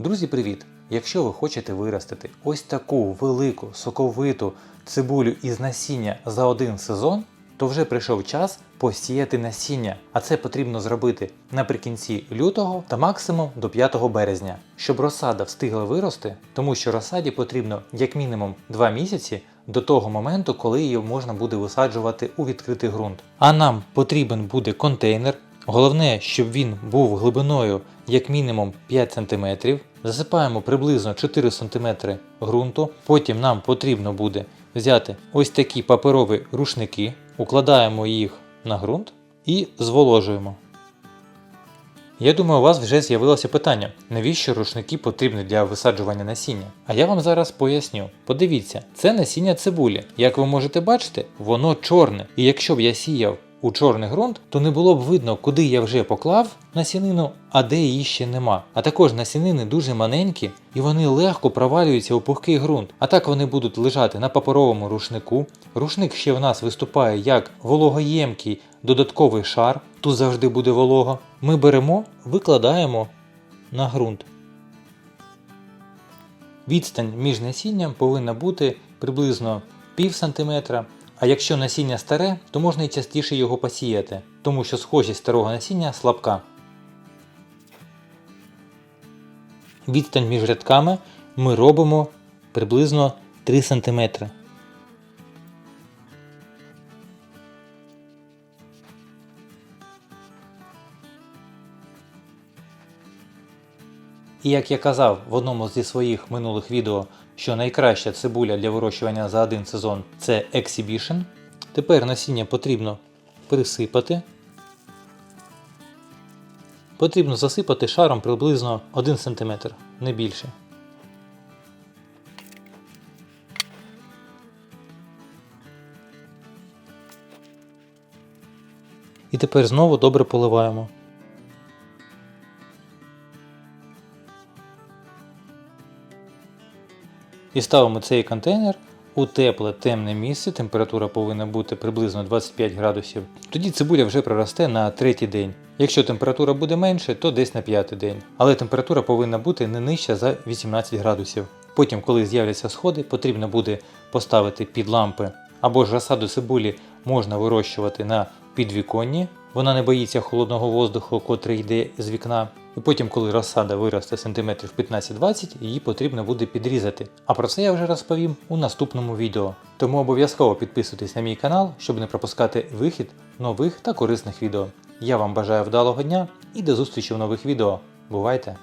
Друзі, привіт! Якщо ви хочете виростити ось таку велику соковиту цибулю із насіння за один сезон, то вже прийшов час посіяти насіння, а це потрібно зробити наприкінці лютого та максимум до 5 березня, щоб розсада встигла вирости, тому що розсаді потрібно як мінімум 2 місяці до того моменту, коли її можна буде висаджувати у відкритий ґрунт. А нам потрібен буде контейнер. Головне, щоб він був глибиною як мінімум 5 см. Засипаємо приблизно 4 см ґрунту. Потім нам потрібно буде взяти ось такі паперові рушники, укладаємо їх на ґрунт і зволожуємо. Я думаю, у вас вже з'явилося питання, навіщо рушники потрібні для висаджування насіння? А я вам зараз поясню. Подивіться, це насіння цибулі. Як ви можете бачити, воно чорне. І якщо б я сіяв у чорний ґрунт, то не було б видно, куди я вже поклав насінину, а де її ще нема. А також насінини дуже маленькі і вони легко провалюються у пухкий ґрунт. А так вони будуть лежати на паперовому рушнику. Рушник ще в нас виступає як вологоємкий додатковий шар. Тут завжди буде волого. Ми беремо, викладаємо на ґрунт. Відстань між насінням повинна бути приблизно пів сантиметра. А якщо насіння старе, то можна і частіше його посіяти, тому що схожість старого насіння слабка. Відстань між рядками ми робимо приблизно 3 см. І як я казав в одному зі своїх минулих відео, що найкраща цибуля для вирощування за один сезон це Exhibition. Тепер насіння потрібно присипати. Потрібно засипати шаром приблизно 1 см, не більше. І тепер знову добре поливаємо. І ставимо цей контейнер у тепле темне місце, температура повинна бути приблизно 25 градусів. Тоді цибуля вже проросте на третій день. Якщо температура буде менше, то десь на п'ятий день. Але температура повинна бути не нижча за 18 градусів. Потім, коли з'являться сходи, потрібно буде поставити під лампи або ж розсаду цибулі можна вирощувати на підвіконні. Вона не боїться холодного воздуху, котрий йде з вікна. І потім, коли розсада виросте сантиметрів 15-20, її потрібно буде підрізати. А про це я вже розповім у наступному відео. Тому обов'язково підписуйтесь на мій канал, щоб не пропускати вихід нових та корисних відео. Я вам бажаю вдалого дня і до зустрічі в нових відео. Бувайте!